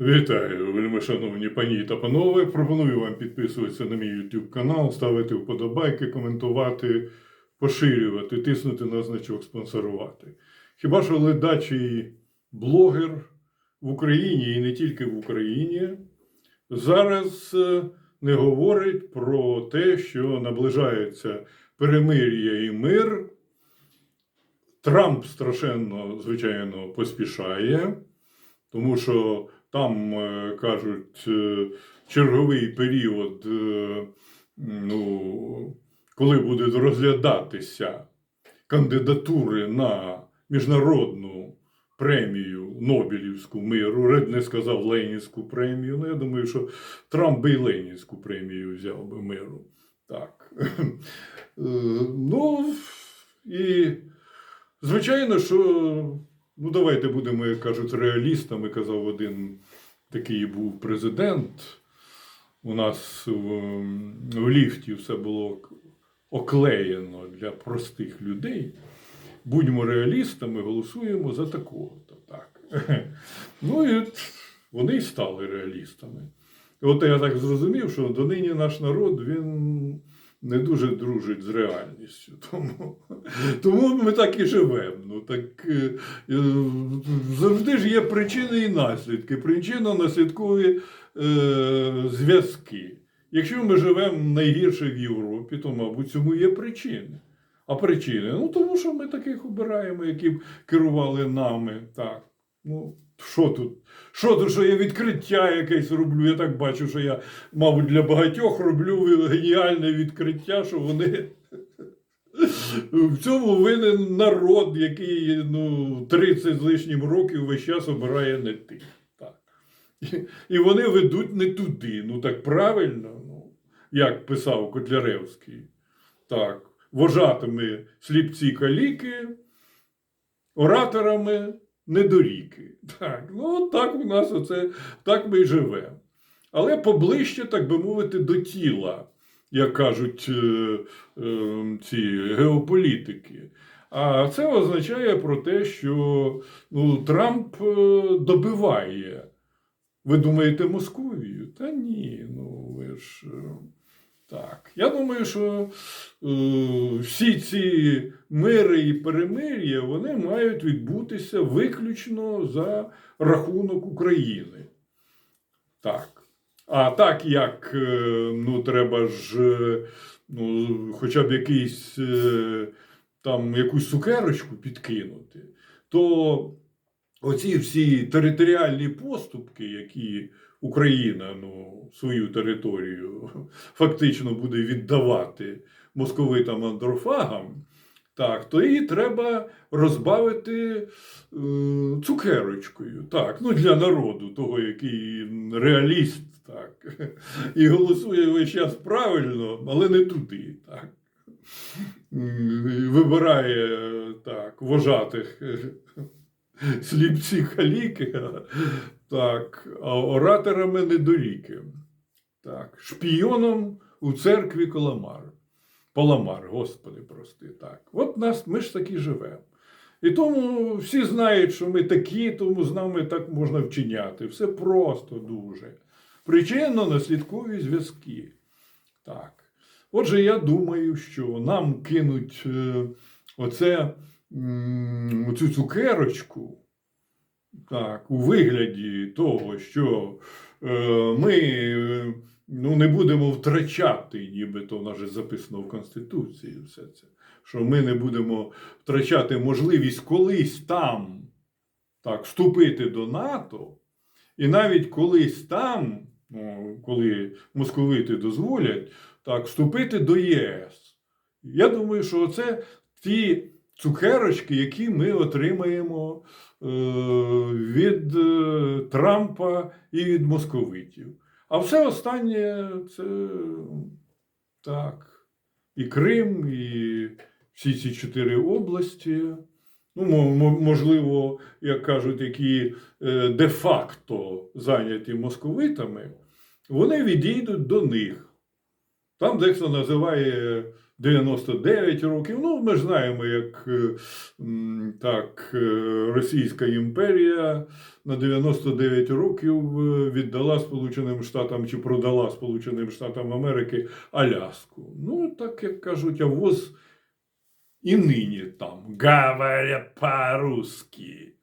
Вітаю, вельми шановні пані та панове. Пропоную вам підписуватися на мій YouTube канал, ставити вподобайки, коментувати, поширювати, тиснути на значок спонсорувати. Хіба що ледачий блогер в Україні і не тільки в Україні зараз е, не говорить про те, що наближається перемир'я і мир. Трамп страшенно, звичайно, поспішає, тому що там е, кажуть е, черговий період, е, ну, коли будуть розглядатися кандидатури на міжнародну премію Нобелівську миру, Ред не сказав Ленінську премію. Ну, я думаю, що Трамп би і Ленінську премію взяв би миру. Так. Ну, і звичайно, що ну, давайте будемо, як кажуть, реалістами, казав один такий був президент. У нас в, в ліфті все було оклеєно для простих людей. Будьмо реалістами, голосуємо за такого-то. Так. Ну і вони й стали реалістами. От я так зрозумів, що донині наш народ він не дуже дружить з реальністю. Тому, тому ми так і живемо. Ну, так, е, е, завжди ж є причини і наслідки, причинно-наслідкові е, зв'язки. Якщо ми живемо найгірше в Європі, то, мабуть, цьому є причини. А причини? Ну, тому що ми таких обираємо, які керували нами. Так. Ну, що тут? Що тут, що я відкриття якесь роблю? Я так бачу, що я, мабуть, для багатьох роблю геніальне відкриття, що вони. В цьому винен народ, який ну, 30 з лишнім років весь час обирає не тих. І, вони ведуть не туди. Ну так правильно, ну, як писав Котляревський. Так, вожатими сліпці каліки, ораторами недоріки. Так, ну так у нас оце, так ми й живемо. Але поближче, так би мовити, до тіла, як кажуть е, е, ці геополітики. А це означає про те, що ну, Трамп е, добиває. Ви думаєте, Московію? Та ні, ну ви ж. Так. Я думаю, що е, всі ці мири і перемир'я вони мають відбутися виключно за рахунок України. Так. А так як е, ну, треба ж е, ну, хоча б якийсь е, там якусь цукерочку підкинути, то оці всі територіальні поступки, які Україна ну, свою територію фактично буде віддавати московитам андрофагам, так, то її треба розбавити е, цукерочкою. Так, ну для народу, того, який реаліст, так, і голосує весь час правильно, але не туди. Так. Вибирає так, вожатих сліпці каліки, так, а ораторами недоріки. Так, шпійоном у церкві Коламар. Поламар, Господи, прости. Так. От нас, ми ж такі живемо. І тому всі знають, що ми такі, тому з нами так можна вчиняти. Все просто дуже. Причинно-наслідкові зв'язки. Так. Отже, я думаю, що нам кинуть е, оце, оцю цукерочку так, у вигляді того, що е, ми ну, не будемо втрачати, нібито в нас записано в Конституції все це, що ми не будемо втрачати можливість колись там так, вступити до НАТО, і навіть колись там, ну, коли московити дозволять, так, вступити до ЄС. Я думаю, що це ті цукерочки, які ми отримаємо е, від е, Трампа і від московитів. А все останнє це так. І Крим, і всі ці чотири області. Ну, мо- мо- можливо, як кажуть, які е, де-факто зайняті московитами, вони відійдуть до них. Там дехто називає 99 років. Ну, ми ж знаємо, як е, так, е, Російська імперія на 99 років е, віддала Сполученим Штатам чи продала Сполученим Штатам Америки Аляску. Ну, так як кажуть, а і нині там говорять по-русски.